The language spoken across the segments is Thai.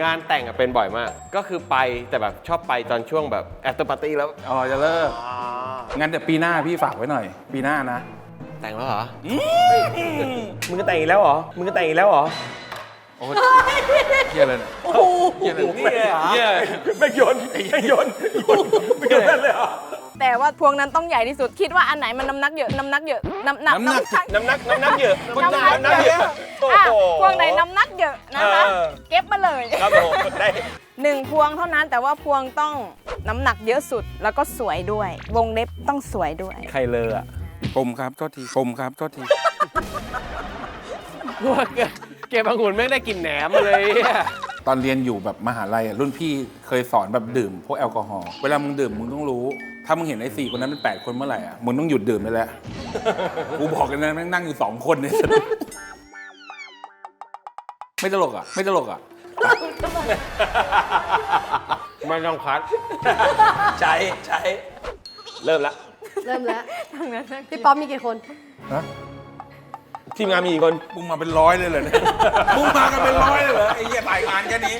งานแต่งอะเป็นบ่อยมาก ก็คือไปแต่แบบชอบไปตอนช่วงแบบแอฟเตอร์ปาร์ตี้แล้ว อ๋อจะเลิกงั้นเดี๋ยวปีหน้าพี่ฝากไว้หน่อย ปีหน้านะ แต่งแล้วเหรอเฮ้ยมึงก็แต่งอีกแล้วเหรอมึงก็แต่งอีกแล้วเหรอโอ้ยเฮียอะไรเนี่ยโอ้โหเฮียอะไรนี่เลยเหรอเฮียไม่โยนไม่โยนโยนไม่โยนนั่นเลยเหรอ แต่ว่าพวงนั้นต้องใหญ่ที่สุด คิดว่าอันไหนมันน้ำหนักเยอะ น้ำหนักเยอะ น้ำหนักน้ำหนัก น้ำหนักน้ำหนักเยอะน้ำหนักน้ำหนักเยอะโอ้อะโห พวงไหนน้ำหนักเยอะนะคะ เออ เก็บมาเลยครับผมได้ หนึ่งพวงเท่านั้นแต่ว่าพวงต้องน้ำหนักเยอะสุดแล้วก็สวยด้วย วงเล็บต้องสวยด้วย ใครเลยอะผมครับโทษทีผมครับโทษทีพวกเก็บบางหุ่นแม่งได้กลินแหนมมาเลยอะตอนเรียนอยู่แบบมหาลัยอะรุ่นพี่เคยสอนแบบดื่มพวกแอลกอฮอล์เวลามึงดื่มมึงต้องรู้ ถ้ามึงเห็นไอ้สี่คนนั้นเป็นแปดคนเมื่อไหร่อะมึงต้องหยุดดื่มได้แล้ว กูบอกกันนะแม่งนั่งอยู่สองคนเนี่ยไม่ตลกอะ ไม่ตลกอะมันต้องพัด ใช้ใช้เริ่มละเริ่มแล้วพี่ป๊อปมีกี่คนฮะทีมงานมีกี่คน มึงมาเป็นร้อยเลยเหรอเนี่ย มึงมากันเป็นร้อยเลยเหรอไอ้เหี้ยถ่ายงานแค่นี้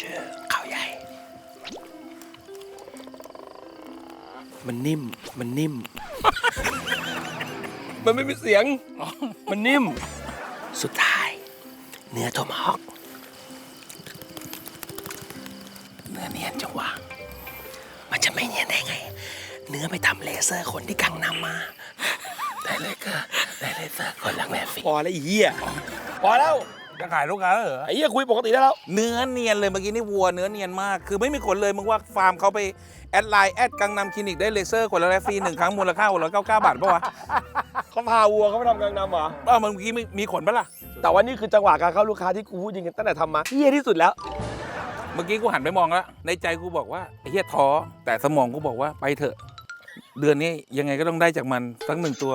ชื่อข้าวใหญ่ มันนิ่ม มันนิ่ม มันไม่มีเสียง มันนิ่ม สุดท้าย เนื้อโทมาฮอก เนื้อเนียนจังวะมันจะไม่เนียนได้ไง เนื้อไปทำเลเซอร์คนที่กังนำมา ได้เลยก็ได้เลเซอร์คนรักแม่ฟิกพอแล้วไอ้เหี้ยพอแล้ว จะขายลูกค้าแล้วเหรอไอ้เหี้ยคุยปกติได้แล้วเนื้อเนียนเลยเมื่อกี้นี่วัวเนื้อเนียนมาก คือไม่มีขนเลยมึงว่าฟาร์มเขาไปแอดไลน์แอดกังนำคลินิกได้เลเซอร์ขนละฟรีหนึ่งครั้งมูลค่าหกร้อยเก้าเก้าบาทปะวะเขาพาวัวเขาไปทำกลางนำเหรอเออเมื่อกี้มีมีขนปะล่ะ แต่ว่านี่คือจังหวะการเข้าลูกค้าที่กูพูดจริงๆตั้งแต่ทำมาเหี้ยที่สุดแล้ว เมื่อกี้กูหันไปมองแล้วในใจกูบอกว่าไอ้เหี้ยท้อแต่สมองกูบอกว่าไปเถอะ เดือนนี้ยังไงก็ต้องได้จากมันสักหนึ่งตัว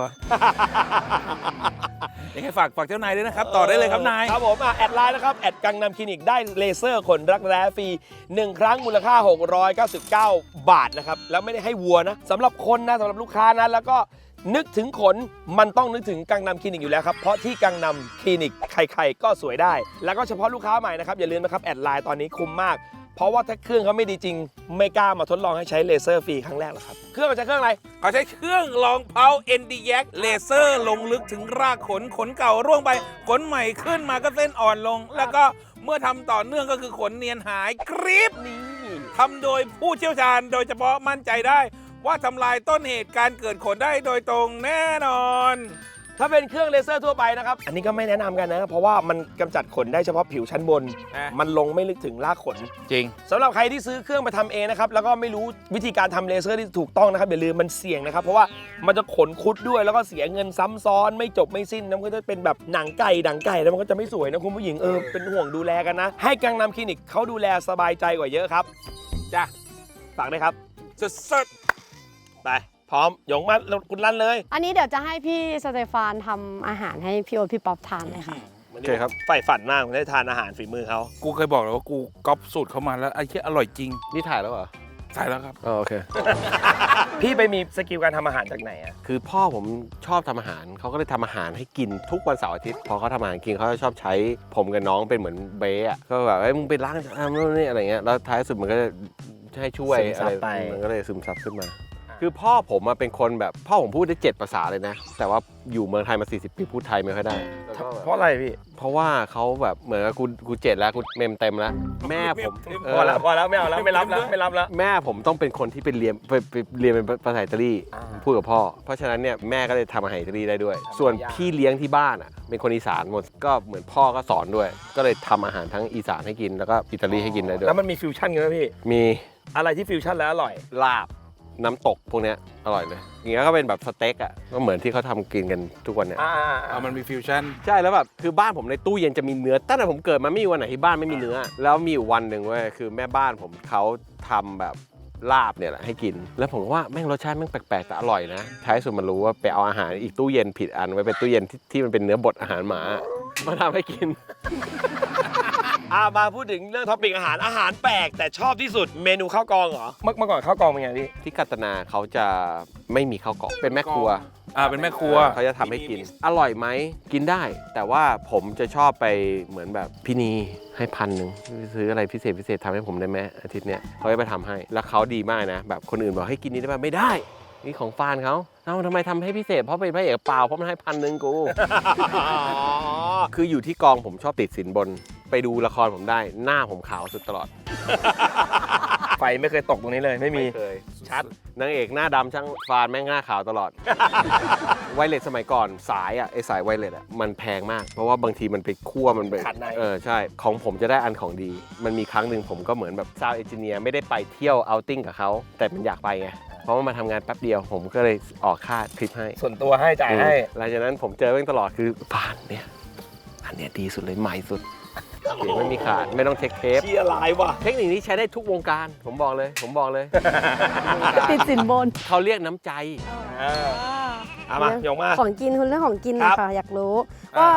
ยังไงฝากฝากเจ้านายด้วยนะครับ ต่อได้เลยครับนาย ครับผมอะแอดไลน์นะครับ แอดกังนำคลินิกได้เลเซอร์ขนรักแร้ฟรี 1 ครั้งมูลค่า 699 บาทนะครับ แล้วไม่ได้ให้วัวนะสำหรับคนนะสำหรับลูกค้านะแล้วก็นึกถึงขนมันต้องนึกถึงกังนำคลินิกอยู่แล้วครับ เพราะที่กังนำคลินิกใครๆก็สวยได้ แล้วก็เฉพาะลูกค้าใหม่นะครับ อย่าลืมนะครับ แอดไลน์ตอนนี้คุ้มมาก เพราะว่าถ้าเครื่องเขาไม่ดีจริง ไม่กล้ามาทดลองให้ใช้เลเซอร์ฟรีครั้งแรกหรอกครับ เครื่องมันจะเครื่องอะไร เขาใช้เครื่องลองเผา n d y a c เลเซอร์ลงลึกถึงรากขนขนเก่าร่วงไป ขนใหม่ขึ้นมาก็เส้นอ่อนลง แล้วก็เมื่อทำต่อเนื่องก็คือขนเนียนหายกริบ นี่ ทำโดยผู้เชี่ยวชาญโดยเฉพาะมั่นใจได้ ว่าทำลายต้นเหตุการเกิดขนได้โดยตรงแน่นอน ถ้าเป็นเครื่องเลเซอร์ทั่วไปนะครับ อันนี้ก็ไม่แนะนำกันนะเพราะว่ามันกำจัดขนได้เฉพาะผิวชั้นบน อะ มันลงไม่ลึกถึงรากขน จริง สำหรับใครที่ซื้อเครื่องมาทำเองนะครับ แล้วก็ไม่รู้วิธีการทำเลเซอร์ที่ถูกต้องนะครับอย่าลืมมันเสี่ยงนะครับ เพราะว่ามันจะขนคุดด้วยแล้วก็เสียเงินซ้ำซ้อนไม่จบไม่สิ้นนะมันก็จะเป็นแบบหนังไก่หนังไก่แล้วมันก็จะไม่สวยนะคุณผู้หญิงเออเป็นห่วงดูแลกันนะ ให้กังนำคลินิกเขาดูแลสบายใจกว่าเยอะครับจ้ะฝากด้วยครับ สุดไป พร้อมหยงมาแล้วคุณลั่นเลยอันนี้เดี๋ยวจะให้พี่สเตฟานทำอาหารให้พี่โอ๊ตพี่ป๊อปทานเลยค่ะแหมโอเคครับ ใฝ่ฝันมากผมได้ทานอาหารฝีมือเขากูเคยบอกแล้วว่ากูก๊อปสูตรเขามาแล้วไอ้เชี่ยอร่อยจริงนี่ถ่ายแล้วเหรอใช่แล้วครับ อ๋อโอเค พี่ไปมีสกิลการทำอาหารจากไหนอะคือพ่อผมชอบทำอาหาร เขาก็เลยทำอาหารให้กินทุกวันเสาร์อาทิตย์ พอเขาทำอาหารกินเขาจะชอบใช้ผมกับน้องเป็นเหมือนเบ๊อะก็แบบเอ้ยมึงไปล้างทำนู่นนี่อะไรเงี้ย แล้วท้ายสุดมันก็จะให้ช่วยอะไร มันก็เลยซึมซับขึ้นมา คือพ่อผมอะเป็นคนแบบพ่อผมพูดได้เจ็ดภาษาเลยนะ แต่ว่าอยู่เมืองไทยมา 40 ปีพูดไทยไม่ค่อยได้แล้วก็แบบเพราะอะไรพี่ เพราะว่าเขาแบบเหมือนกับกูกูเจ็ดแล้วกูเมมเต็มแล้ว แม่ผมเพอแล้วพอแล้วไม่เอาแล้วไม่รับแล้วไม่รับแล้วแม่ผมต้องเป็นคนที่ไปเรียนไปไปเรียนเป็นภาษาอิตาลีอ่าพูดกับพ่อ เพราะฉะนั้นเนี่ยแม่ก็เลยทำอาหารอิตาลีได้ด้วยทำส่วนยากพี่เลี้ยงที่บ้านอะเป็นคนอีสานหมดก็เหมือนพ่อก็สอนด้วย ก็เลยทำอาหารทั้งอีสานให้กินแล้วก็อิตาลีให้กินได้ด้วยแล้วมันมีฟิวชั่นกันไหมพี่มีอะไรที่ฟิวชั่นแล้วอร่อยลาบ น้ำตกพวกเนี้ยอร่อยเลยอย่างเงี้ยก็เป็นแบบสเต็กอะก็เหมือนที่เขาทำกินกันทุกวันเนี่ยอ่าเอามันมีฟิวชั่นใช่แล้วแบบคือบ้านผมในตู้เย็นจะมีเนื้อตั้งแต่ผมเกิดมาไม่มีวันไหนที่บ้านไม่มีเนื้อ แล้วมีอยู่วันหนึ่งเว้ยคือแม่บ้านผมเขาทำแบบลาบเนี่ยแหละให้กิน แล้วผมว่าแม่งรสชาติแม่งแปลกๆแต่อร่อยนะท้ายสุดมันรู้ว่าไปเอาอาหารอีกตู้เย็นผิดอันไว้เป็นตู้เย็นที่ที่มันเป็นเนื้อบดอาหารหมามาทำให้กิน อ่ามาพูดถึงเรื่องท็อปิกอาหารอาหารแปลกแต่ชอบที่สุดเมนูข้าวกองเหรอ เมื่อเมื่อก่อนข้าวกองเป็นไงพี่ที่กัตนาเขาจะไม่มีข้าวกล่องเป็นแม่ครัวอ่าเป็นแม่ครัว เขาจะทำให้กิน อร่อยไหมกินได้ แต่ว่าผมจะชอบไปเหมือนแบบพี่นีให้พันหนึ่งซื้ออะไรพิเศษพิเศษทำให้ผมได้ไหมอาทิตย์เนี้ยเขาจะไปทำให้แล้วเขาดีมากนะ แบบคนอื่นบอกให้กินนี้ได้ไหมไม่ได้ นี่ของฟานเขาเอ้าทำไมทำให้พิเศษ เพราะเป็นพระเอกเปล่า เพราะมันให้พันหนึ่งกู คืออยู่ที่กองผมชอบติดสินบน ไปดูละครผมได้หน้าผมขาวสุดตลอดไฟไม่เคยตกตรงนี้เลยไม่มีเคยชัด นางเอกหน้าดำช่างฟานแม่งหน้าขาวตลอด ไวเลสสมัยก่อนสายอะไอสายไวเลสอะมันแพงมาก เพราะว่าบางทีมันไปคั่วมันไปขัดใน เออใช่ ของผมจะได้อันของดี มันมีครั้งหนึ่งผมก็เหมือนแบบซาวเอนจิเนียร์ไม่ได้ไปเที่ยวเอาติ้งกับเขาแต่มันอยากไปไงเพราะว่ามาทำงานแป๊บเดียวผมก็เลยออกค่าทริปให้ ส่วนตัวให้จ่ายให้ หลังจากนั้นผมเจอแม่งตลอดคือฟานเนี่ย อันเนี้ยดีสุดเลยใหม่สุด เสียงไม่มีขาดไม่ต้องเช็คเทปเชียร์ลายว่ะ เทคนิคนี้ใช้ได้ทุกวงการ ผมบอกเลย ผมบอกเลย ติดสินบนเขาเรียกน้ำใจ เอามาหยงมา ของกินคุณเรื่องของกินครับนะคะอยากรู้ อ่า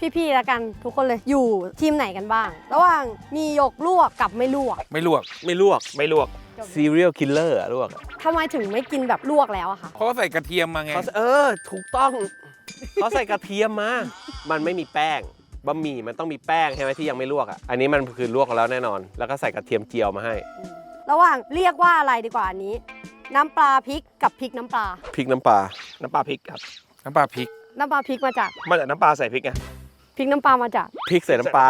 ก็พี่ๆแล้วกันทุกคนเลยอยู่ทีมไหนกันบ้าง ระหว่างมีหยกลวกกับไม่ลวกไม่ลวก ไม่ลวกไม่ลวก serial killer อะลวกอะทำไมถึงไม่กินแบบลวกแล้วอะคะเพราะว่าใส่กระเทียมมาไง เขาเออ ถูกต้อง เขาใส่กระเทียมมา มันไม่มีแป้ง บะหมี่มันต้องมีแป้งใช่ไหมที่ยังไม่ลวกอะอันนี้มันคือลวกแล้วแน่นอน แล้วก็ใส่กระเทียมเจียวมาให้ระหว่างเรียกว่าอะไรดีกว่าอันนี้ น้ำปลาพริกกับพริกน้ำปลา พริกน้ำปลาน้ำปลาพริกครับน้ำปลาพริกน้ำปลาพริกมาจากมาจากน้ำปลาใส่พริกไงพริกน้ำปลามาจาก พริกใส่น้ำปลา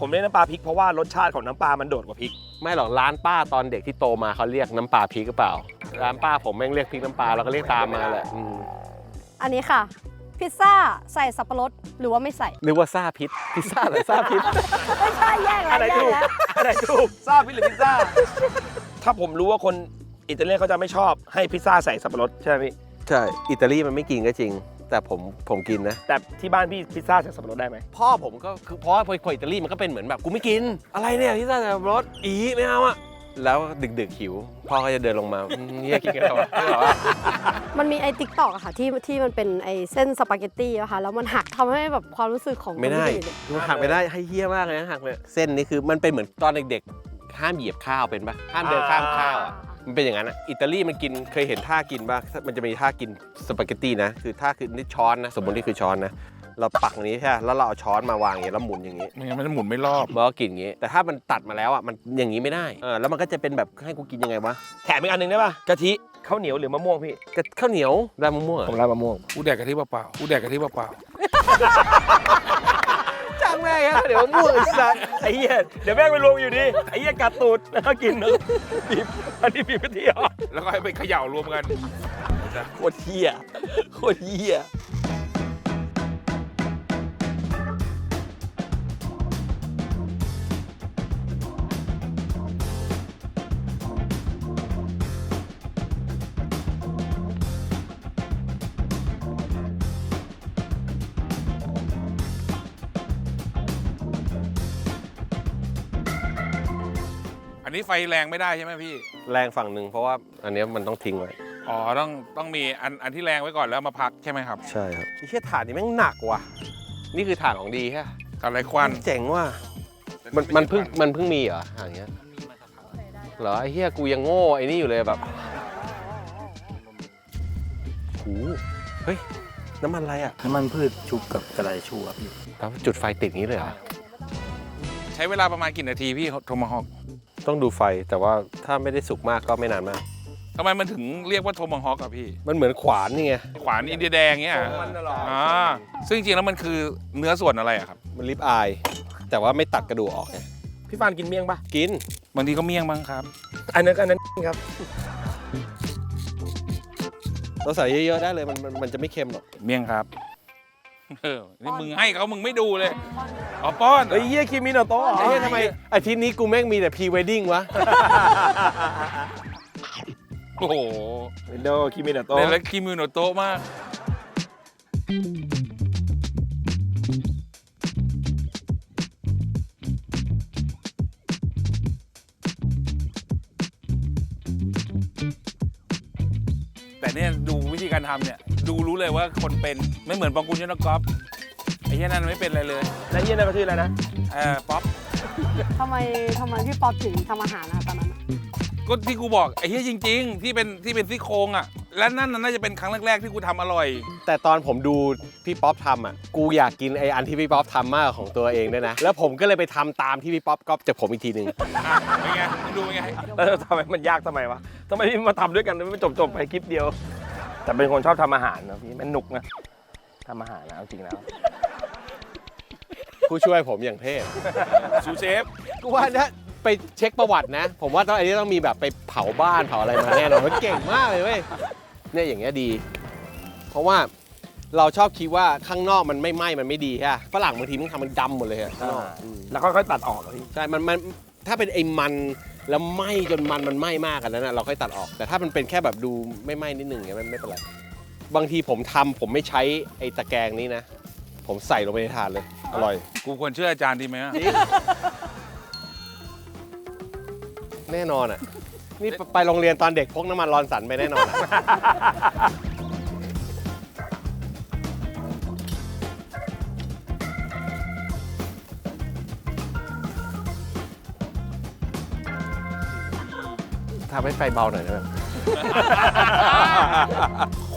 ผมเรียกน้ำปลาพริกเพราะว่ารสชาติของน้ำปลามันโดดกว่าพริก ไม่หรอกร้านป้าตอนเด็กที่โตมาเขาเรียกน้ำปลาพริกหรือเปล่า ร้านป้าผมแม่งเรียกพริกน้ำปลาเราก็เรียกตามมาแหละอืมอันนี้ค่ะ พิซซ่าใส่สับปะรดหรือว่าไม่ใส่นึกว่าซาพิษพิซซ่าหรือซาพิษ ไม่ใช่แยกแล้วอะไรแยถูกกแล้วอะไรถูกซาพิซหรือพิซซ่า ถ้าผมรู้ว่าคนอิตาเลียนเขาจะไม่ชอบให้พิซซ่าใส่สับปะรดใช่ไหมพี่ ใช่ อิตาลีมันไม่กินก็จริง แต่ผมผมกินนะ แต่ที่บ้านพี่พิซซ่าใส่สับปะรดได้ไหม พ่อผมก็คือเพราะว่าพออิตาลีมันก็เป็นเหมือนแบบกูไม่กิน อะไรเนี่ยพิซซ่าแบบรสอีไม่เอาอะ แล้วดึกๆหิว พ่อก็จะเดินลงมาอืมเนี่ยกินกันแล้วอะไม่หรอวะมันมีไอติ๊กตอกอะค่ะที่ที่มันเป็นไอเส้นสปาเกตตี้อะค่ะแล้วมันหักทำให้แบบความรู้สึกของไม่ได้คนอื่นเนี่ยมันหักไม่ได้ให้เฮี้ยมากเลยนะหักเลยเส้นนี่คือมันเป็นเหมือนตอนเด็กๆ ห้ามเหยียบข้าวเป็นปะห้ามเดินข้ามข้าวอะมันเป็นอย่างนั้นอะอิตาลีมันกินเคยเห็นท่ากินปะมันจะมีท่ากินสปาเกตตี้นะ คือท่าคือนี่ช้อนนะ สมมตินี่คือช้อนนะ เราปักอย่างนี้ใช่ปะแล้วเราเอาช้อนมาวางอย่างนี้แล้วหมุนอย่างนี้ไม่งั้นมันจะหมุนไม่รอบมันก็กินอย่างนี้ แต่ถ้ามันตัดมาแล้วอะมันอย่างนี้ไม่ได้เออแล้วมันก็จะเป็นแบบให้กูกินยังไงวะแถมอีกอันหนึ่งได้ป่ะกะทิข้าวเหนียวหรือมะม่วงพี่กับข้าวเหนียวได้มะม่วงผมรับมะม่วงกูแดกกะทิเปล่าๆกูแดกกะทิเปล่าจ้างแม่งเดี๋ยวมะม่วงไอ้สัสไอ้เหี้ยเดี๋ยวแม่งไปรวมอยู่ดีไอ้เหี้ยกัดตูดแล้วก็กินเนอะบีบอันนี้บีบกะทิอะๆแล้วก็ให้ไปเขย่ารวมกัน โคตรเหี้ยโคตรเหี้ย ไฟแรงไม่ได้ใช่ไหมพี่ แรงฝั่งหนึ่งเพราะว่าอันเนี้ยมันต้องทิ้งไว้ อ๋อต้องต้องมีอันอันที่แรงไว้ก่อนแล้วมาพักใช่ไหมครับใช่ครับไอ้เชี่ยถาดนี่แม่งหนักว่ะ นี่คือถ่านของดีใช่ปะอะไรควันเจ๋งว่ะ มันมันเพิ่งมันเพิ่งมีเหรอถ่านอย่างเงี้ยเหรอไอ้เหี้ยกูยังโง่ไอ้นี่อยู่เลยแบบหูเฮ้ยน้ำมันอะไรอะน้ำมันพืชชุบกับกระไรชูครับพี่แล้วจุดไฟติดอย่างนี้เลยเหรอใช้เวลาประมาณกี่นาทีพี่โทมาฮอก ต้องดูไฟแต่ว่าถ้าไม่ได้สุกมากก็ไม่นานมาก ทำไมมันถึงเรียกว่าโทมาฮอกอะพี่ มันเหมือนขวานนี่ไง ขวานอินเดียแดงเงี้ยมันน่ะหรออ่าซึ่งจริงๆแล้วมันคือเนื้อส่วนอะไรอะครับมันลิปอาย แต่ว่าไม่ตัดกระดูกออกไงพี่ฟานกินเมี่ยงปะกิน บางทีก็เมี่ยงบ้างครับ อันนั้นอันนั้นครับ เราใส่เยอะๆได้เลยมันมันมันจะไม่เค็มหรอก เมี่ยงครับ เออนี่มึงให้เขามึงไม่ดูเลยอ๋อป้อนเฮ้ยเยี่ยคิมิโนโตะไอ้เหี้ยทำไมอาทิตย์นี้กูแม่งมีแต่พรีเวดดิ้งวะ โอ้โหโดคิมิโนโตะเล่นแล้วคิมิโนโตะมาก แต่เนี่ยดูวิธีการทำเนี่ย ดูรู้เลยว่าคนเป็นไม่เหมือนปองกุลยนกกอฟไอ้เหี้ยนั่นไม่เป็นอะไรเลยแล้วเยี่ยนั่นก็ชื่ออะไรนะเออป๊อปทำไมทำไมพี่ป๊อปถึงทำอาหารนะตอนนั้นอะก็ที่กูบอกไอ้เหี้ยจริง ๆ ที่เป็นที่เป็นซี่โครงอะ และนั่นน่าจะเป็นครั้งแรกๆที่กูทำอร่อย แต่ตอนผมดูพี่ป๊อปทำอะ กูอยากกินไออันที่พี่ป๊อปทำมากกว่าของตัวเองด้วยนะ แล้วผมก็เลยไปทำตามที่พี่ป๊อปก๊อปจากผมอีกทีหนึ่ง อะเป็นไงมึงดูเป็นไง แล้วทำไมมันยากทำไมวะทำไมพี่มาทำด้วยกันไม่จบจบๆไปคลิปเดียว แต่เป็นคนชอบทำอาหารนะพี่มันหนุกนะทำอาหารนะเอาจริงแล้ว ผู้ช่วยผมอย่างเทพซูเชฟกูว่าถ้าไปเช็คประวัตินะ ผมว่าต้องอันนี้ต้องมีแบบไปเผาบ้านเผาอะไรมาแน่นอนมันเก่งมากเลยเว้ยเนี่ยอย่างเงี้ยดี เพราะว่าเราชอบคิดว่าข้างนอกมันไม่ไหม้มันไม่ดีใช่ปะฝรั่งบางทีมันทำมันดำหมดเลยอะข้างนอกอืมแล้วค่อยๆตัดออกอะพี่ ใช่มันมันถ้าเป็นไอ้มัน แล้วไหม้จนมันมันไหม้มากกันนั้นนะเราค่อยตัดออก แต่ถ้ามันเป็นแค่แบบดูไม่ไหม้นิดหนึ่งเนี่ยมันไม่เป็นไร บางทีผมทำผมไม่ใช้ไอ้ตะแกรงนี้นะ ผมใส่ลงไปในถาดเลย อร่อย กูควรเชื่ออาจารย์ดีไหมอะ แน่นอนอะ นี่ไปไปโรงเรียนตอนเด็กพกน้ำมันรอนสันไปแน่นอนอะำให้ไฟเบาหน่อยได้ไหม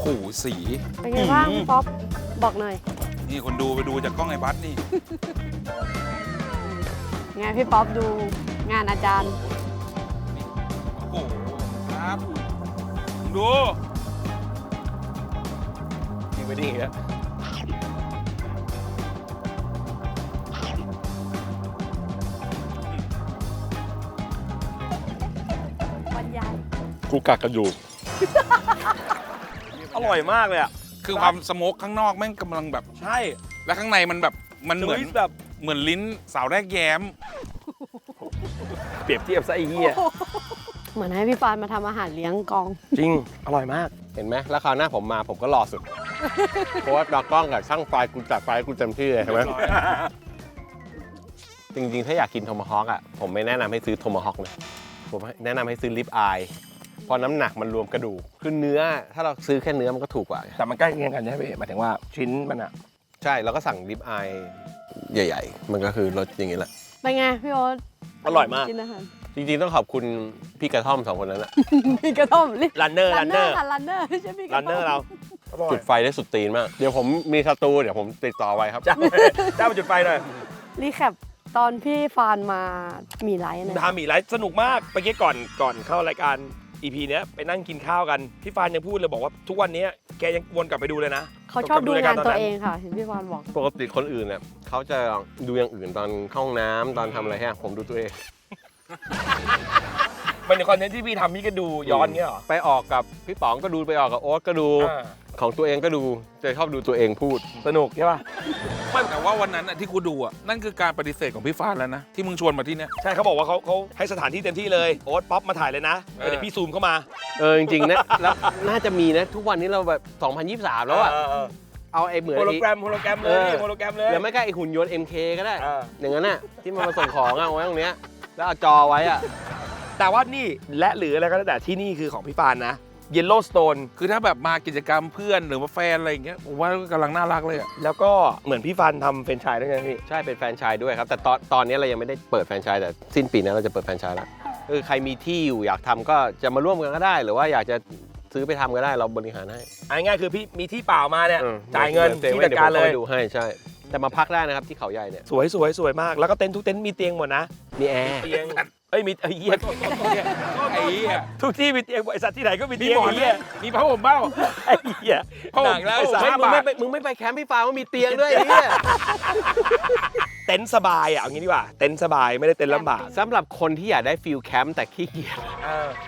ขู่สี เป็นไงบ้างพี่ป๊อปบอกหน่อยนี่คนดูไปดูจากกล้องไอ้บัสนี่ ไงพี่ป๊อปดูงานอาจารย์ โอ้โหครับ ดูจริงไปดิอย่างเกูกักกระดูกอร่อยมากเลยอะ คือความสโมกข้างนอกแม่งกำลังแบบ ใช่และข้างในมันแบบมันเหมือนสวิสแบบเหมือนลิ้นสาวแรกแย้ม เปรียบเทียบซะไอ้เหี้ยเหมือนให้พี่ฟานมาทำอาหารเลี้ยงกอง จริง อร่อยมาก เห็นไหมแล้วคราวหน้าผมมาผมก็รอสุด เพราะว่าตากล้องกับช่างไฟกูจัดไฟให้กูเต็มที่เลยใช่ไหมจริง ๆ ถ้าอยากกินโทมาฮอกอะผมไม่แนะนำให้ซื้อโทมาฮอกนะผมแนะนำให้ซื้อลิปอาย เพราะน้ำหนักมันรวมกระดูกคือเนื้อถ้าเราซื้อแค่เนื้อมันก็ถูกกว่า แต่มันใกล้เคียงกันใช่ไหมพี่หมายถึงว่าชิ้นมันอะใช่เราก็สั่งลิปอายใหญ่ ๆ มันก็คือรสอย่างนี้แหละเป็นไงพี่โอ๊ตอร่อยมาก กินอาหารจริงๆต้องขอบคุณพี่กระท่อมสองคนนั้นแหละพี่กระท่อมรีบรันเนอร์รัรันนเนเนออร์ร์ค่ะรันเนอร์ไม่ใช่พี่กรัระนท่เนออมร์เราอร่อยจุดไฟได้สุดตีนมาก เดี๋ยวผมมีศัตรูเดี๋ยวผมติดต่อไว้ครับจ้าจ้ามาจุดไฟหน่อยรีแคปตอนพี่ฟานมามีไลฟ์หนะทำอีกไลฟ์สนุกมากเมื่อกี้ก่อนก่อนเข้ารายการ EP เนี้ยไปนั่งกินข้าวกัน พี่ฟานยังพูดเลยบอกว่าทุกวันเนี้ยแกยังวนกลับไปดูเลยนะเขาชอบดูงานตัวกลับไปเองค่ะเห็นพี่ฟานบอกปกติคนอื่นเนี่ยเขาจะดูอย่างอื่นตอนเข้าห้องน้ำตอนทำอะไรฮะผมดูตัวเอง มันในคอนเทนต์ที่พี่ทำพี่ก็ดูย้อนเงี้ยเหรอ ไปออกกับพี่ป๋องก็ดูไปออกกับโอ๊ตก็ดู อ่า ของตัวเองก็ดูจะชอบดูตัวเองพูดสนุกใช่ป่ะไม่แต่ว่าวันนั้นน่ะที่กูดูอะนั่นคือการปฏิเสธของพี่ฟ้านแล้วนะ ที่มึงชวนมาที่เนี้ย ใช่เขาบอกว่าเขาเขาให้สถานที่เต็มที่เลยโอ๊ตป๊อปมาถ่ายเลยนะเออ เดี๋ยวพี่ซูมเข้ามาเออจริงๆนะแล้วน่าจะมีนะทุกวันนี้เราแบบ 2023 แล้วอะเเเอาไอ้เหมือนโฮโลไอ้ แกรมโฮโลแกรมเลยเออนี่โฮโลแกรมเลย หรือไม่ก็ไอ้หุ่นยนต์ MK ก็ได้เออ อย่างนั้นน่ะที่มันมาส่งของอะเอาไว้ตรงเนี้ยแล้วเอาจอไว้อะแต่ว่านี่และหรืออะไรก็แล้วแต่ที่นี่คือของพี่ฟานนะ เยลโลสโตนคือถ้าแบบมากิจกรรมเพื่อนหรือว่าแฟนอะไรอย่างเงี้ยผมว่ากำลังน่ารักเลยอะแล้วก็เหมือนพี่ฟันทำเฟรนไชส์ด้วยไงพี่ ใช่เป็นแฟรนไชายด้วยครับ แต่ตอนตอนนี้เรายังไม่ได้เปิดแฟรนไชายแต่สิ้นปีนี้เราจะเปิดแฟรนไชายแล้วคือใครมีที่อยู่อยากทำก็จะมาร่วมกันก็ได้ หรือว่าอยากจะซื้อไปทำก็ได้เราบริหารให้ เอาง่ายๆคือพี่มีที่เปล่ามาเนี่ยอืมจ่ายเงินดี๋วที่ดี๋จัดการเลยดี๋วผมข้ไปดูให้ใช่ แต่มาพักได้นะครับที่เขาใหญ่เนี่ยสวยสวยสวยมาก แล้วก็เต็นท์ทุกเต็นท์มีเตียงหมดนะ มีแอร์ เตียง เอ้ยมีไอ้เหี้ยไอ้เหี้ยทุกที่มีเตียงบริษัทที่ไหนก็มีมีเตียงหมอนไอ้เหี้ยมีผ้าห่มเบ้า ไอ้เหี้ยผ้าห่มหนักแล้วไอ้ไอ้สาสัไม่ตว์มึงไม่ไปมึงไม่ไปแคมป์พี่ฟาร์มว่ามีเตียงด้วยไอ้เนี่ยเต็นท์สบายอะเอางี้ดีกว่าเต็นท์สบายไม่ได้เต็นท์ลำบาก สำหรับคนที่อยากได้ฟิลแคมป์แต่ขี้เกียจ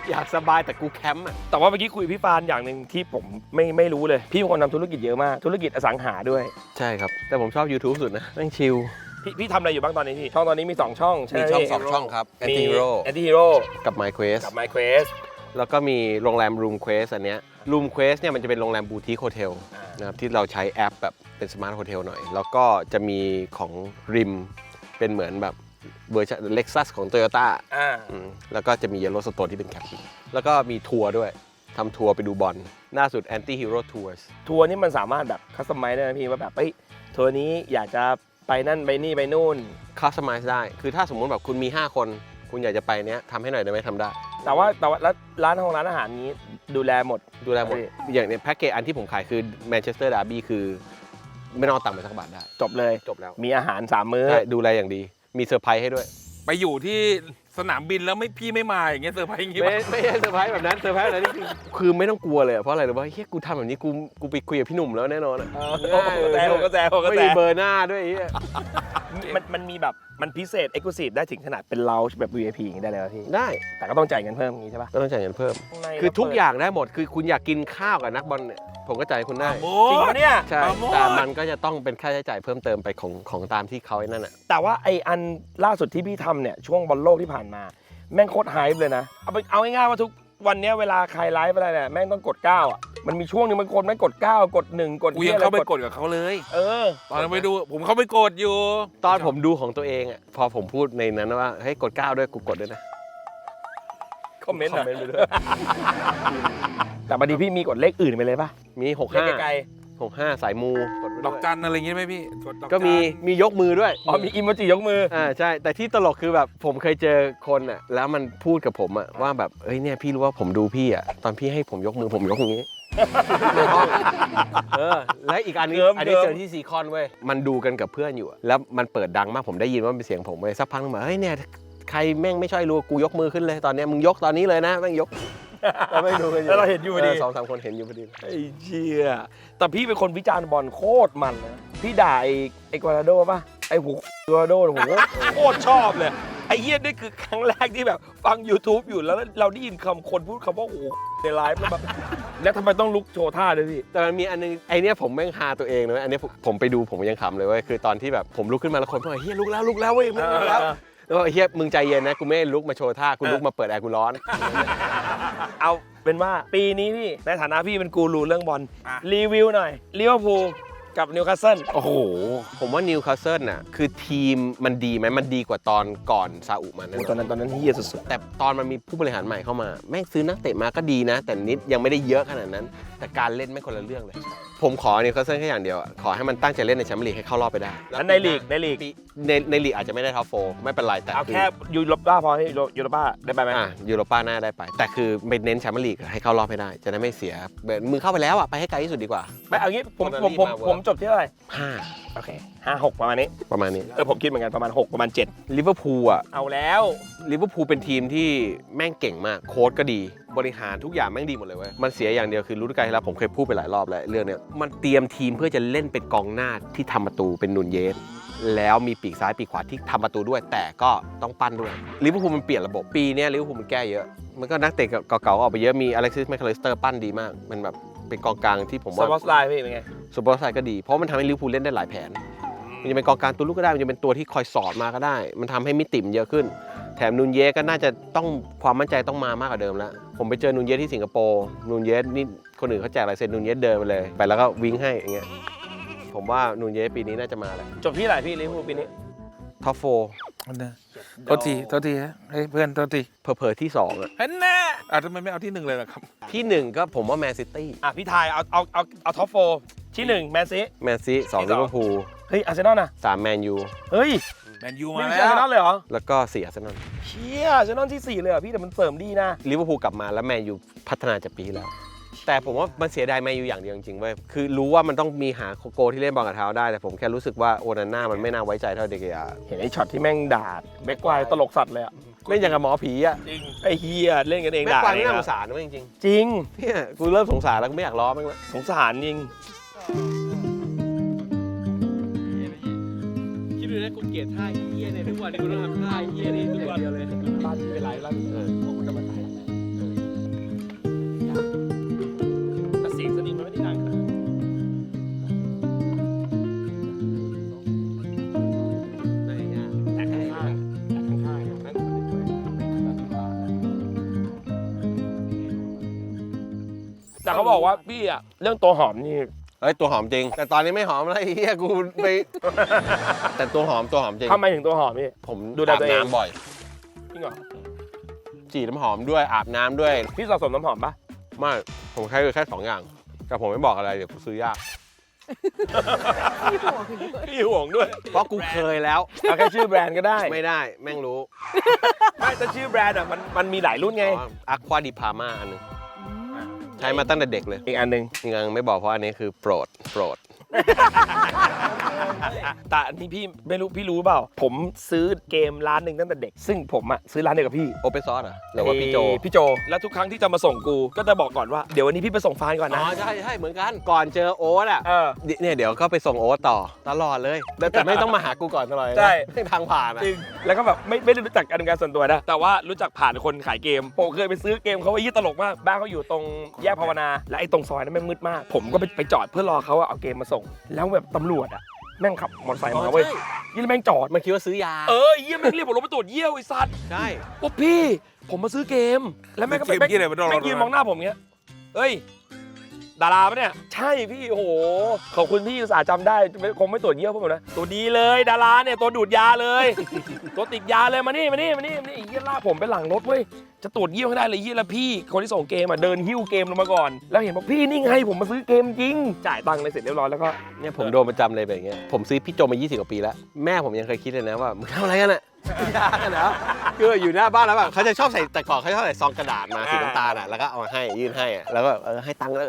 อยากสบายแต่กูแคมป์อะแต่ว่าเมื่อกี้คุยกับพี่ฟานอย่างหนึ่งที่ผมไม่ไม่รู้เลย พี่เป็นคนทำธุรกิจเยอะมาก ธุรกิจอสังหาด้วย ใช่ครับ แต่ผมชอบ YouTube สุดนะแม่งชิล พี่พี่ทำอะไรอยู่บ้างตอนนี้พี่ช่องตอนนี้มี 2 ช่องใช่ไหมีมช่องพี่สองช่องครับ มี Anti Hero Anti Hero กับ My Quest กับ My Quest แล้วก็มีโรงแรม Room Quest อันเนี้ย Room Quest เนี่ยมันจะเป็นโรงแรมบูติคโฮเทลอ่านนะครับที่เราใช้แอปแบบเป็นสมาร์ทโฮเทลหน่อย แล้วก็จะมีของริมเป็นเหมือนแบบเวอร์ชัน Lexus ของ Toyota อ่าอืมแล้วก็จะมี Yellow Stone ที่เป็นแคมป์แล้วก็มีทัวร์ด้วยทำทัวร์ไปดูบอลล่าสุด Anti Hero Tours ทัวร์นี่มันสามารถแบบคัสตอมไมซ์ได้ไหมพี่ว่าแบบเฮ้ยทัวร์นี้อยากจะ ไปนั่นไปนี่ไปนู่น Customize ได้ คือถ้าสมมุติแบบคุณมี 5 คน คุณอยากจะไปเนี้ยทำให้หน่อยได้ไหมทำได้ แต่ว่าแต่ว่าแล้วร้านของร้านอาหารนี้ดูแลหมด ดูแลหมดใช่อย่างเนี้ยแพ็กเกจอันที่ผมขายคือ Manchester Derby คือ ไม่ต้องเอาตังค์ไปสักบาทได้ จบเลย จบแล้ว มีอาหารสามมื้อใช่ดูแลอย่างดี มีเซอร์ไพรส์ให้ด้วย ไปอยู่ที่ สนามบินแล้วไม่พี่ไม่มาอย่างเงี้ยเซอร์ไพรส์อย่างงี้ไม่ปะไม่ใช่เซอร์ไพรส์แบบนั้นเซอร์ไพรส์แบบนั้นนี่คือคือไม่ต้องกลัวเลยอะเพราะอะไรรู้ป่ะเฮ้ยกูทำแบบนี้กูกูไปคุยกับพี่หนุ่มแล้วแน่นอนอะโอ้โหก็แซวก็แซวก็ไม่แซมีว เบอร์หน้าด้วยไอ้เหี้ย มันมันมีแบบมันพิเศษเอ็กซ์คลูซีฟได้ถึงขนาดเป็นเราแบบ VIP อย่างนี้ได้เลยเหรอพี่ได้แต่ก็ต้องจ่ายเงินเพิ่มอย่างนี้ใช่ปะก็ต้องจ่ายเงินเพิ่มคือทุกอย่างได้หมดคือคุณอยากกินข้าวกับนักบอลเนี่ยผมก็จ่ายให้คุณได้ โอ้จริงปะเนี่ย ใช่ ปราโมท แต่มันก็จะต้องเป็นค่าใช้จ่ายเพิ่มเติมไปของของตามที่เขาไอ้นั่นอะ แต่ว่าไออันล่าสุดที่พี่ทำเนี่ยช่วงบอลโลกที่ผ่านมา แม่งโคตรไฮป์เลยนะ เอาไปเอาง่ายๆว่าทุกวันเนี้ยเวลาใครไลฟ์อะไรเนี่ยแม่งต้องกด9อะ มันมีช่วงหนึงมันคนแม่งกด9กด1กดกูหี้ยังอะไรเข้าไปกดกับเขาเลย เออ ตอนนั้นไปดูผมเข้าไปกดอยู่ ตอนผมดูของตัวเองอะพอผมพูดในนั้นว่าเฮ้ยกดก้าวด้วยกูกดด้วยนะ คอมเมนต์คอมเมนต์ไปด้วย แต่บางทีพี่มีกดเลขอื่นไปเลยป่ะมีหกเลขห้าไกลหกห้าสายมูกดไปดด้อวกยจันอะไรอย่างงี้ไหมพี่ดอก็มีจันมียกมือด้วยๆอ๋อมีอิโมจิยกมือ อ่าใช่ แต่ที่ตลกคือแบบผมเคยเจอคนอะแล้วมันพูดกับผมอะว่าแบบเอ้ยเนี่ยพี่รู้ว่าผมดูพี่อะตอนพี่ให้ผมยกมือผมยกอย่างนี้ในห้อง เออและอีกอันนึงเกิมอันนี้เกิมเจอที่ซีคอนเว้ยมันดูกันกับเพื่อนอยู่อะแล้วมันเปิดดังมากผมได้ยินว่ามันเป็นเสียงผมเว้ยสักพักนึงมาเฮ้ยเนี่ยใครแม่งไม่ช่วยรู้กูยกมือขึ้นเลยตอนเนี้ยมึงยกตอนนี้เลยนะแม่งยกแล้วไม่ดูกันอยู่แล้วเราเห็นอยู่พอดี สองสามคนเห็นอยู่พอดี ไอ้เชี่ยแต่พี่เป็นคนวิจารณ์บอลโคตรมันนะพี่ด่าไอ้ไอ้กวาราโดป่ะ ไอ้หูกวาราโดโอ้โหโคตรชอบเลย ไอ้เหี้ยนี่คือครั้งแรกที่แบบ ฟัง YouTube อยู่แล้วเราได้ยินคำคนพูดคำว่าโอ้โหในไลฟ์แล้วแบบแล้วทำไมต้องลุกโชว์ท่าด้วยพี่ แต่มันมีอันนึงไอเนี้ยผมแม่งฮาตัวเองนะเว้ยอันเนี้ยผมผมไปดูผมยังขำเลยเว้ยคือตอนที่แบบผมลุกขึ้นมาแล้วคนบอกเฮียลุกแล้วลุกแล้วเว้ยมึงลุกแล้วเออแล้วบอกเฮียมึงใจเย็นนะกูไม่ได้ลุกมาโชว์ท่ากูลุกมาเปิดแอร์กูร้อน เอาเป็นว่าปีนี้พี่ ในฐานะพี่เป็นกูรูเรื่องบอลอะรีวิวหน่อยลิเวอร์พูล กับนิวคาสเซิลโอ้โห ผมว่านิวคาสเซิลน่ะคือทีมมันดีไหมมันดีกว่าตอนก่อนซาอุมาแน่โอ้นตอนอนนั้นตอนนั้นเฮียสุดแต่ตอนมันมีผู้บริหารใหม่เข้ามา แม่งซื้อนักเตะมาก็ดีนะ แต่นิดยังไม่ได้เยอะขนาดนั้น แต่การเล่นไม่งคนละเรื่องเลย ผมขอนิวคาสเซิลแค่อย่างเดียวอะขอให้มันตั้งใจเล่นในแชมเปี้ยนลีกให้เข้ารอบไปได้ๆแล้วในลีกในลีก ปีในในลีกอาจจะไม่ได้ท็อปโฟร์ไม่เป็นไรแต่เอาคือแค่ยูโรป้าพอให้ยูโรป้าได้ไปไหมอะยูโรป้าหน้าได้ไป แต่คือไปเน้นแชมเปี้ยนลีกให้เข้ารอบให้ได้ จะได้ไม่เสียแบบมึงเข้าไปแล้วอะไปให้ไกลที่สุดดีกว่า ไม่เอางี้ผมตอนนั้นผมผมรีบมาเวิร์กผมจบที่เท่าไหร่ห้าโอเคห้าหกประมาณนี้ประมาณนี้เออผมคิดเหมือนกันประมาณ6ประมาณ7ลิเวอร์พูลอะ เอาแล้ว ลิเวอร์พูลเป็นทีมที่แม่งเก่งมาก โค้ชก็ดี บริหารทุกอย่างแม่งดีหมดเลยเว้ย มันเสียอย่างเดียวคือรู้ด้วยกันที่แล้วผมเคยพูดไปหลายรอบแล้วเรื่องเนี้ยมันเตรียมทีมเพื่อจะเล่นเป็นกองหน้าที่ทำประตูเป็นนุนเยส แล้วมีปีกซ้ายปีกขวาที่ทำประตูด้วย แต่ก็ต้องปั้นด้วยลิเวอร์พูลมันเปลี่ยนระบบปีเนี้ยลิเวอร์พูลมันแก้เยอะ มันก็นักเตะเก่าๆออกไปเยอะมีอเล็กซิสแมคคาลิสเตอร์ปั้นดีมาก มันแบบเป็นกองกลางที่ผมสว่าปอร์ตไลน์พี่เป็นไง ซูเปอร์ไซด์ก็ดี เพราะมันทำให้ลิเวอร์พูลเล่นได้หลายแผน มันจะเป็นกองกลางตัวลูกก็ได้ มันจะเป็นตัวที่คอยสอดมาก็ได้ มันทำให้มิติมนเยอะขึ้นแถ มนูนเยสก็น่าจะต้องความมั่นใจต้องมามากกว่าเดิมแล้ว ผมไปเจอนูนเยสที่สิงคโปร์นูนเยสนี่คนอื่นเขาแจกลายเซ็นนูนเยสเดินไปเลย ไปแล้วก็วิ่งให้อย่างเงี้ยผมว่านูนเยสปีนี้น่าจะมาแหละจบที่ไหนพี่ลิเวอร์พูลปีนี้ท็อปโฟอันนะโทษทีโทษทีฮะเฮ้ยเพื่อนโทษทีเผลอๆที่สองอะเห็นแน่อะทำไมไม่เอาที่หนึ่งเลยล่ะครับ ที่หนึ่งก็ผมว่าแมนซิตี้อะพี่ทายเอาเอาเอาเอาท็อปโฟที่หนึ่งแมนซีแมนซีสองที่ลิสองเวอร์พูลเฮ้ยอาร์เซนอลนะสามแมนยูเฮ้ยแมนยูไม่มามีแล้อาร์เซนอลวเลยเหรอแล้วก็สี่อาร์เซนอลเชี่ยอาร์เซนอลที่สี่เลยเหรอพี่แต่มันเสริมดีนะ ลิเวอร์พูลกลับมาแล้วแมนยูพัฒนาจากปีที่แล้ว แต่ผมว่ามันเสียดายแมนยูอย่างเดียวจริงๆเว้ยคือรู้ว่ามันต้องมีหาโกที่เล่นบอลกับเท้าได้แต่ผมแค่รู้สึกว่าโอนาน่ามันไม่น่าไว้ใจเท่าเดกยาเห็นไอ้ช็อตที่แม่งด่าแบ็กไกวร์ตลกสัตว์เลยอะเล่นอย่างกับหมอผีอะจริงไอ้เฮียเล่นกันเองแม่ด่าควายเอไม่งน่าสอะงสารนะเว้ยจริงจริง ๆเนี่ยกูเริ่มสงสารแล้วกูไม่อยากล้อมันแล้วสงสารจริง คิดดูนะกูเกลียดท่าเฮียเนี่ยทุกวันนี้กูต้องทำท่าเฮียนี่ทุกวันเดียวเลยบ้านเป็นไรบ้านเออผมก็มาตายแต่เสียงสนิมมันไม่ได้ดังขนาดนั้นแต่ข้างข้างแต่เขาบอกว่าพี่อะเรื่องตัวหอมนี่ เฮ้ยตัวหอมจริง แต่ตอนนี้ไม่หอมแล้วไอ้เฮียกูไป แต่ตัวหอมตัวหอมจริง ทำไมถึงตัวหอมพี่ ผมดูแลตัวเองาบน้ำบ่อยจริงเหรอฉีดน้ำหอมด้วยอาบน้ำด้วยพี่สะสมน้ำหอมปะไม่ผมแค่แค่สองอย่าง แต่ผมไม่บอกอะไรเดี๋ยวกูซื้อยาก พี่ห่วงด้วยเพราะกูเคยแล้ว เอาแค่ชื่อแบรนด์ก็ได้ ไม่ได้แม่งรู้ไม่แต่ชื่อแบรนด์อะมันมันมีหลายรุ่นไงอะควาดิพาม่าอันหนึง ใช้มาตั้งแต่เด็กเลย อีกอันหนึ่งยังไม่บอกเพราะอันนี้คือโปรดโปรด แต่อันนี้พี่ไม่รู้พี่รู้เปล่า ผมซื้อเกมร้านหนึ่งตั้งแต่เด็ก ซึ่งผมอะซื้อร้านเดียวกับพี่ โอเปซอสเหรอหรือว่าพี่โจเอ่อพี่โจ แล้วทุกครั้งที่จะมาส่งกู ก็จะบอกก่อนว่า เดี๋ยววันนี้พี่ไปส่งฟานก่อนอ๋นะ อใช่ใช่เหมือนกันก่อนเจอโอ๊ตอะเออ เนี่ยเดี๋ยวก็ไปส่งโอ๊ตต่อตลอดเลยแต่แต่ไม่ต้องมาหากูก่อนตลอดเลยนะใช่ไม่ทางผ่านอะจริง แล้วก็แบบไม่ไม่ได้รู้จักกันเป็นการส่วนตัวนะ แต่ว่ารู้จักผ่านคนขายเกม ผมเคยไปซื้อเกมเขาไว้ยี่ตลกมาก บ้านเขาอยู่ตรงแยกภาวนา และไอ้ตรงซอยนั้นแม่งมืดมาก ผมก็ไปไปจอดเพื่อรอเขาอะเอาเกมมาส่งแล้วแบบตำรวจอะแม่งขับมอเตอร์ไซค์มาเว้ยยี่แม่งจอด มันคิดว่าซื้อยา เออเยี่ยแม่งเรียกผมลงไปตรวจเยี่ยวไอ้สัตว์ใช่บอกพี่ ผมมาซื้อเกม แล้วแม่งก็เกมแม่งที่ไหนมันโดนแม่งยืนมองหน้าผมเงี้ยเฮ้ย ดาราปะเนี่ย ใช่พี่โอ้โห ขอบคุณพี่อุตส่าห์จำได้ไม่คงไม่ตรวจเยี่ยวพวกผมนะ ตัวดีเลยดาราเนี่ยตัวดูดยาเลย ตัวติดยาเลยมานี่มานี่มานี่มานี่เยี่ยลากผมไปหลังรถเว้ย จะตรวจเยี่ยวให้ได้เลยเยี่ยแล้วพี่ คนที่ส่งเกมอะเดินหิ้วเกมลงมาก่อน แล้วเห็นบอกพี่นี่ไงผมมาซื้อเกมจริง จ่ายตังค์เลยเสร็จเรียบร้อยแล้วก็เนี่ยผมโดนประจำเลยแบบเงี้ย ผมซื้อพี่โจมา 20 กว่าปีแล้ว แม่ผมยังเคยคิดเลยนะว่า มึงทำอะไรกันอะ ยากันเหรอคืออยู่หน้าบ้านแล้วแบบเขาจะชอบใส่แต่ก่อนเขาชอบใส่ซองกระดาษมาสีน้ำตาลอะแล้วก็เอามาให้ยื่นให้อะแล้วก็เออให้ตังค์แล้ว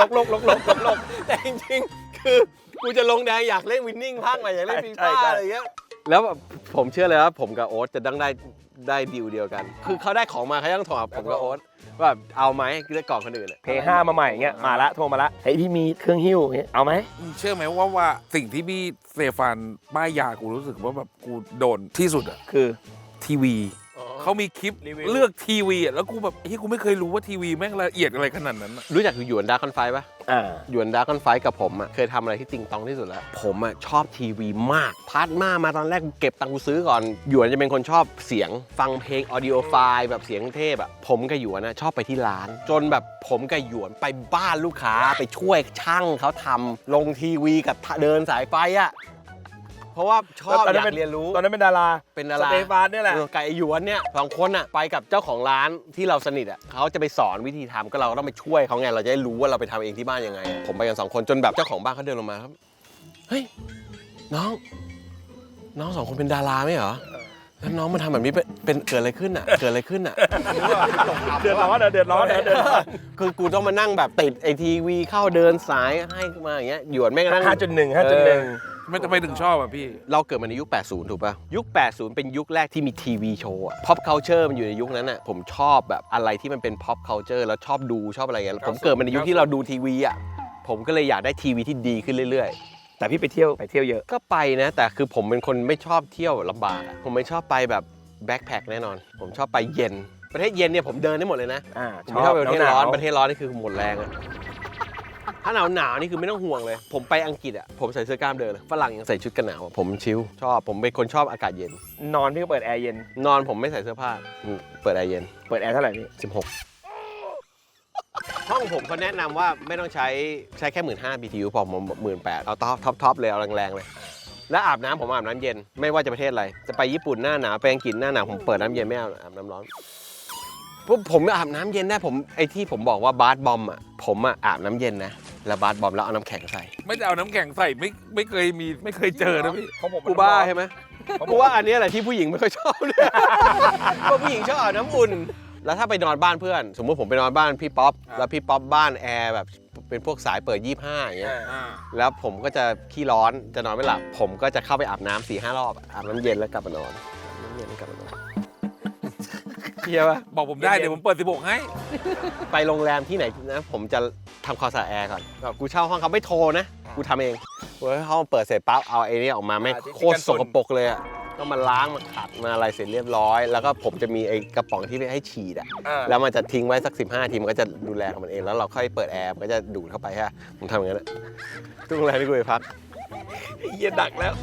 ลกลกลกลกลกลกแต่จริงๆคือกูจะลงแดงอยากเล่นวินนิ่งภาคใหม่อยากเล่นฟีใช่ฟ่าใช่อะไรเงี้ยแล้วแบบผมเชื่อเลยว่าผมกับโอ๊ตจะต้องได้ได้ดีลเดียวกัน คือเขาได้ของมาเขาต้องถามผมกับโอ๊ต ว่าเอาไหมเลือกก่อนคนอื่นอะเพย์ห้ามาใหม่เงี้ยมาละโทรมาละเฮ้ยพี่มีเครื่องหิ้วเงี้ยเอาไหมมึงเชื่อไหมว่าว่าสิ่งที่พี่เซฟานป้ายยากูรู้สึกว่าแบบกูโดนที่สุดอะคือ ทีวี เขามีคลิปรีวิว เลือกทีวีอะแล้วกูแบบเฮ้ยกูไม่เคยรู้ว่าทีวีแม่งละเอียดอะไรขนาดนั้นอะรู้จักหยวนดาร์คอนไฟปะอ่า หยวนดาร์คอนไฟกับผมอะเคยทำอะไรที่ติงตองที่สุดแล้ว ผมอะชอบทีวีมากพาร์ทมามาตอนแรกกูเก็บตังค์กูซื้อก่อน หยวนจะเป็นคนชอบเสียงฟังเพลงออดิโอไฟล์แบบเสียงเทพอะผมกับหยวนนะชอบไปที่ร้าน จนแบบผมกับหยวนไปบ้านลูกค้าไปช่วยช่างเขาทำลงทีวีกับเดินสายไฟอะ เพราะว่าชอบตอนอนั้ยานกเป็นเรียนรู้ ตอนนั้นเป็นดาราเป็นดาราสเตฟานเนี่ยแหละเออไก่หยวนเนี่ยสองคนอะไปกับเจ้าของร้านที่เราสนิทอะเขาจะไปสอนวิธีทำก็เราก็ต้องไปช่วยเขาไงเราจะได้รู้ว่าเราไปทำเองที่บ้านยังไงอะผมไปกันสองคนจนแบบเจ้าของบ้านเขาเดินลงมาครับเฮ้ยน้อง น้องสองคนเป็นดาราไหมเหรอแล้วน้องมาทำแบบนี้เป็นเป็นเกิดอะไรขึ้นอะ เกิดอะไรขึ้นอะ เดือดร้อนอะเดือดร้อนอะเดือดร้อนคือกูต้องมานั่งแบบติดไอทีวีเข้าเดินสายให้มาอย่างเงี้ยหยวนแม่งนั่งห้าจุดหนึ่งห้าจุดหนึ่ง ไม่ทำไมถึงชอบอะพี่ เราเกิดมาในยุค 80 ถูกป่ะ ยุค 80 เป็นยุคแรกที่มีทีวีโชว์อะ pop culture มันอยู่ในยุคนั้นอะผมชอบแบบอะไรที่มันเป็น pop culture แล้วชอบดูชอบอะไรเงี้ย ผมเกิดมาในยุคที่เราดูทีวีอะ ผมก็เลยอยากได้ทีวีที่ดีขึ้นเรื่อยแต่พี่ไปเที่ยวไปเที่ยวเยอะๆก็ไปนะ แต่คือผมเป็นคนไม่ชอบเที่ยวลำบากอะผมไม่ชอบไปแบบแบ็คแพคแน่นอน ผมชอบไปเย็น ประเทศเย็นเนี่ยผมเดินได้หมดเลยนะอ่าผมไม่ชอบไปประเทศร้อนหาวๆประเทศร้อนนี่คือหมดแรงอะ ถ้าหนาวหนาวๆนี่คือไม่ต้องห่วงเลย ผมไปอังกฤษอะผมใส่เสื้อกล้ามเดินเลยฝรั่งยังใส่ชุดกันหนาวอะผมชิลชอบผมเป็นคนชอบอากาศเย็น นอนพี่ก็เปิดแอร์เย็น นอนผมไม่ใส่เสื้อผ้าอืมเปิดแอร์เย็น เปิดแอร์เท่าไหร่พี่ 16 ห้องผมเขาแนะนำว่าไม่ต้องใช้ใช้แค่หมื่นห้า BTU พอผมหมื่นแปดเอาท็อปท็อปท็อปเลย เอาแรงๆเลย และอาบน้ำผมอาบน้ำเย็นไม่ว่าจะประเทศอะไร จะไปญี่ปุ่นหน้าหนาวไปอังกฤษหน้าหนาวผมเปิดน้ำเย็นไม่เอาอาบน้ำร้อนพวกผมอาบน้ำเย็นได้ผมไอ้ที่ผมบอกว่าบาสบอมอะผมอะอาบน้ำเย็นนะ แล้วบาสบอมแล้วเอาน้ำแข็งใส่ไม่ได้เอาน้ำแข็งใส่ไม่ไม่เคยมีไม่เคยเจอนะพี่ของผมกูบ้าใช่ไหมกูว่าอันนี้แหละที่ผู้หญิงไม่ค่อยชอบเลยเพราะผู้หญิงชอบอาบน้ำอุ่นแล้วถ้าไปนอนบ้านเพื่อน สมมุติผมไปนอนบ้านพี่ป๊อปแล้วพี่ป๊อปบ้านแอร์แบบเป็นพวกสายเปิด 25อย่างเงี้ยแล้วผมก็จะขี้ร้อนจะนอนไม่หลับ ผมก็จะเข้าไปอาบน้ำสี่ห้ารอบอะอาบน้ำเย็นแล้วกลับมานอนอาบน้ำเย็นแล้วกลับมานอนเฮียปะบอกผมได้เดี๋ยวผมเปิด 16 ให้ ไปโรงแรมที่ไหนนะ ผมจะ ทำความสะอาดแอร์ก่อนแบบกูเช่าห้องเขาไม่โทรนะ กูทำเองเว้ยห้องเปิดเสร็จปั๊บเอาไอ้นี่ออกมาไม่งโคตรสกปรกเลยอะก็มาล้างมาขัดมาอะไรเสร็จเรียบร้อย แล้วก็ผมจะมีไอ้กระป๋องที่ให้ฉีดอะอ่าแล้วมันจะทิ้งไว้สัก 15 ทีมันก็จะดูแลของมันเองแล้วเราค่อยเปิดแอร์มันก็จะดูดเข้าไปฮะผมทำอย่างนั้นอะทุกโรงแรมที่กูไปพักเยียดักแล้ว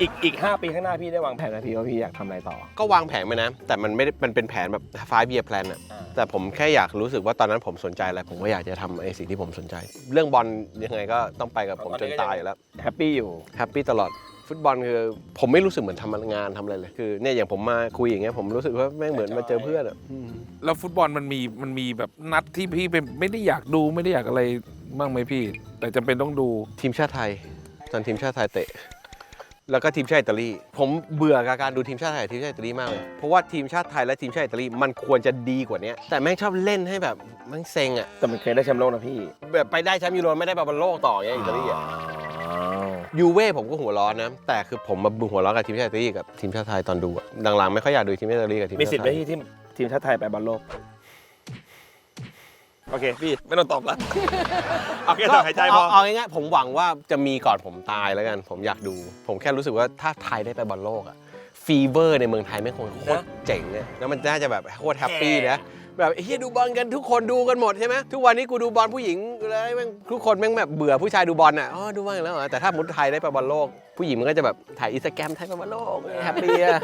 อีกอีก 5 ปีข้างหน้าพี่ได้วางแผนนะพี่ว่าพี่อยากทำอะไรต่อ ก็วางแผนมานะ แต่มันไม่ได้มันเป็นแผนแบบ five year plan อะแต่ผมแค่อยากรู้สึกว่าตอนนั้นผมสนใจอะไร ผมก็อยากจะทำไอ้สิ่งที่ผมสนใจ เรื่องบอลยังไงก็ต้องไปกับผมจนตายอยู่แล้ว แฮปปี้อยู่ แฮปปี้ตลอดฟุตบอลคือผมไม่รู้สึกเหมือนทำงานทำอะไรเลยคือเนี่ยอย่างผมมาคุยอย่างเงี้ยผมรู้สึกว่าแม่งเหมือนมาเจอเพื่อนอะอืมแล้วฟุตบอลมันมีมันมีแบบนัดที่พี่เป็นไม่ได้อยากดูไม่ได้อยากอะไรบ้างไหมพี่ แต่จำเป็นต้องดูทีมชาติไทย ตอนทีมชาติไทยเตะ แล้วก็ทีมชาติอิตาลี ผมเบื่อกับการดูทีมชาติไทยกับทีมชาติอิตาลีมากเลย เพราะว่าทีมชาติไทยและทีมชาติอิตาลีมันควรจะดีกว่านี้ แต่แม่งชอบเล่นให้แบบแม่งเซ็งอะแต่มันเคยได้แชมป์โลกนะพี่ แบบไปได้แชมป์ยูโรไม่ได้ไปบอลโลกต่ออย่างเงี้ยอิตาลีอะยูเว่ผมก็หัวร้อนนะ แต่คือผมมาบึงหัวร้อนกับทีมชาติอิตาลีกับทีมชาติไทยตอนดูอะหลังๆไม่ค่อยอยากดูทีมชาติอิตาลีกับทีมมีชาสิทติธิ์ไทไหมยที่ทีมทีมชาติไทยไปบอลโลก โอเคพี่ไม่ต้องตอบละเอาแค่ถอนหายใจพอเอาเอาง่ายๆผมหวังว่าจะมีก่อนผมตายแล้วกัน ผมอยากดู ผมแค่รู้สึกว่าถ้าไทยได้ไปบอลโลกอะฟีเวอร์ในเมืองไทยไม่คงโคตรเจ๋งเนี่ยแล้วมันน่าจะแบบโคตรแฮปปี้นะ แบบเฮียดูบอลกันทุกคนดูกันหมดใช่ไหมทุกวันนี้กูดูบอลผู้หญิงอะไรแม่งทุกคนแม่งแบบเบื่อผู้ชายดูบอลอะอ๋อดูบ้างแล้วเหรอแต่ถ้ามุดไทยได้ไปบอลโลก ผู้หญิงมันก็จะแบบถ่ายอินสตาแกรมไทยไปบอลโลกแฮปปี้อะ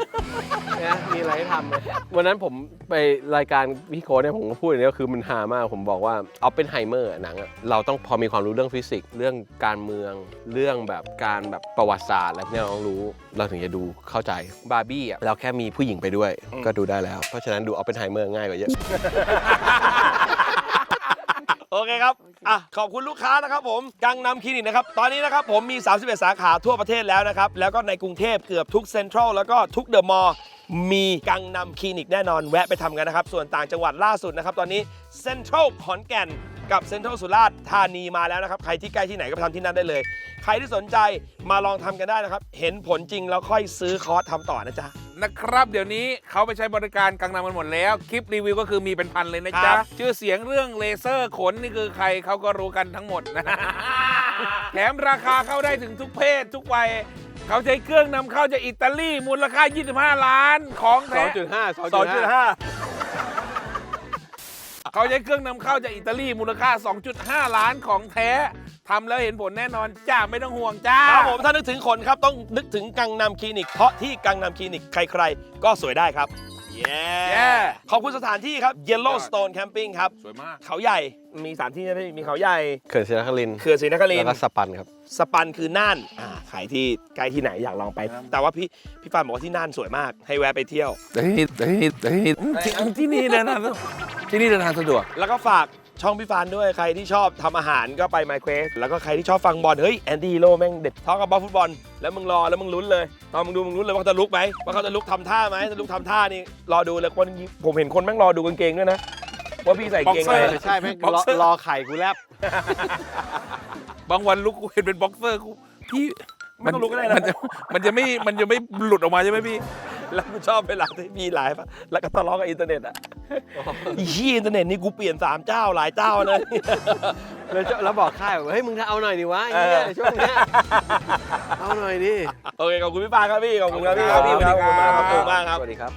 นะมีอะไรให้ทำเลยวันนั้นผมไปรายการพี่โค้ดเนี่ยผมก็พูดอย่างนี้ก็คือมันฮามากผมบอกว่าเอาเป็นไฮเมอร์หนังอะเราต้องพอมีความรู้เรื่องฟิสิกส์เรื่องการเมืองเรื่องแบบการแบบประวัติศาสตร์อะไรพวกนี้เราต้องรู้ เราถึงจะดูเข้าใจบาร์บี้อะเราแค่มีผู้หญิงไปด้วย ก็ดูได้แล้ว เพราะฉะนั้นดูเอาเป็นไฮเมอร์ง่ายกว่าเยอะโอเคครับ อะ ขอบคุณลูกค้านะครับผม กังนำคลินิกนะครับ ตอนนี้นะครับผมมี 31 สาขาทั่วประเทศแล้วนะครับ แล้วก็ในกรุงเทพเกือบทุกเซ็นทรัลแล้วก็ทุกเดอะมอลล์ มีกังนำคลินิกแน่นอน แวะไปทำกันนะครับ ส่วนต่างจังหวัดล่าสุดนะครับ ตอนนี้เซ็นทรัลขอนแก่น กับเซ็นทรัลสุราษฎร์ธานีมาแล้วนะครับ ใครที่ใกล้ที่ไหนก็ไปทำที่นั่นได้เลย ใครที่สนใจมาลองทำกันได้นะครับ เห็นผลจริงแล้วค่อยซื้อคอร์สทำต่อนะจ๊ะ นะครับ เดี๋ยวนี้เขาไปใช้บริการกังนำกันหมดแล้ว คลิปรีวิวก็คือมีเป็นพันเลยนะคจ๊ะรับ ชื่อเสียงเรื่องเลเซอร์ขนนี่คือใครเขาก็รู้กันทั้งหมดนะ แถมราคาเข้าได้ถึงทุกเพศทุกวัยเขาใช้เครื่องนำเข้าจากอิตาลีมูลค่า 25 ล้านของแท้2.5 2.5 เขาใช้เครื่องนำเข้าจากอิตาลีมูลค่า 2.5 ล้านของแท้ทำแล้วเห็นผลแน่นอนจ้าไม่ต้องห่วงจ้าครับผมถ้านึกถึงขนครับต้องนึกถึงกังนำคลินิก เพราะที่กังนำคลินิกใครๆ ก็สวยได้ครับ เย้ Yeah ขอบคุณสถานที่ครับ Yellowstone Camping ครับ สวยมาก เขาใหญ่มีสถานที่นะพี่มีเขาใหญ่เขื่อนศรีนครินทร์เขื่อนศรีนครินแล้วทก็ร์สปันครับ สปันคือน่านอ่าใครที่ใกล้ที่ไหนอยากลองไป แต่ว่าพี่พี่ฟานบอกว่าที่น่านสวยมาก ให้แวะไปเที่ยวแต่ที่นี่แต่ที่นี่แต่ที่นี่ที่ที่นี่เดินทางสะดวกที่นี่เดินทางสะดวก แล้วก็ฝาก ช่องพี่ฟานด้วยใครที่ชอบทำอาหารก็ไป My Quest แล้วก็ใครที่ชอบฟังบอลเฮ้ยแอนดี้โลแม่งเด็ดท้องกับบอลฟุตบอลแล้วมึงรอแล้วมึงลุ้นเลยตอนมึงดูมึงลุ้นเลยว่าเขาจะลุกไหมว่าเขาจะลุกทำท่าไหมถ้าลุกทำท่านี่รอดูเลยคนผมเห็นคนแม่งรอดูกางเกงด้วยนะว่าพี่ใส่กางเกงอะไร Boxer ใช่แม่งบ็อกรอเซอร์รอไข่กูแลบบางวันลุกกูเห็นเป็นบ็อกเซอร์กูพี่ ไม่ต้องลุกก็ได้นะมันจะมันจะไม่มันจะไม่หลุดออกมาใช่ไหมพี่แล้วกูชอบเวลาที่มีไลฟ์อะแล้วก็ทะเลาะกับอินเทอร์เน็ตอะอีที่อินเทอร์เน็ตนี่กูเปลี่ยนสามเจ้าหลายเจ้าเลย แล้วจะแล้วบอกค่ายว่าเฮ้ยมึงเอาหน่อยดิวะไอ้เหี้ยเออช่วงเนี้ยเอาหน่อยดิ โอเคขอบคุณพี่ปาครับพี่ขอบคุณครับพี่ครับพี่สวัสดีครับขอบคุณมากครับ สวัสดีครับ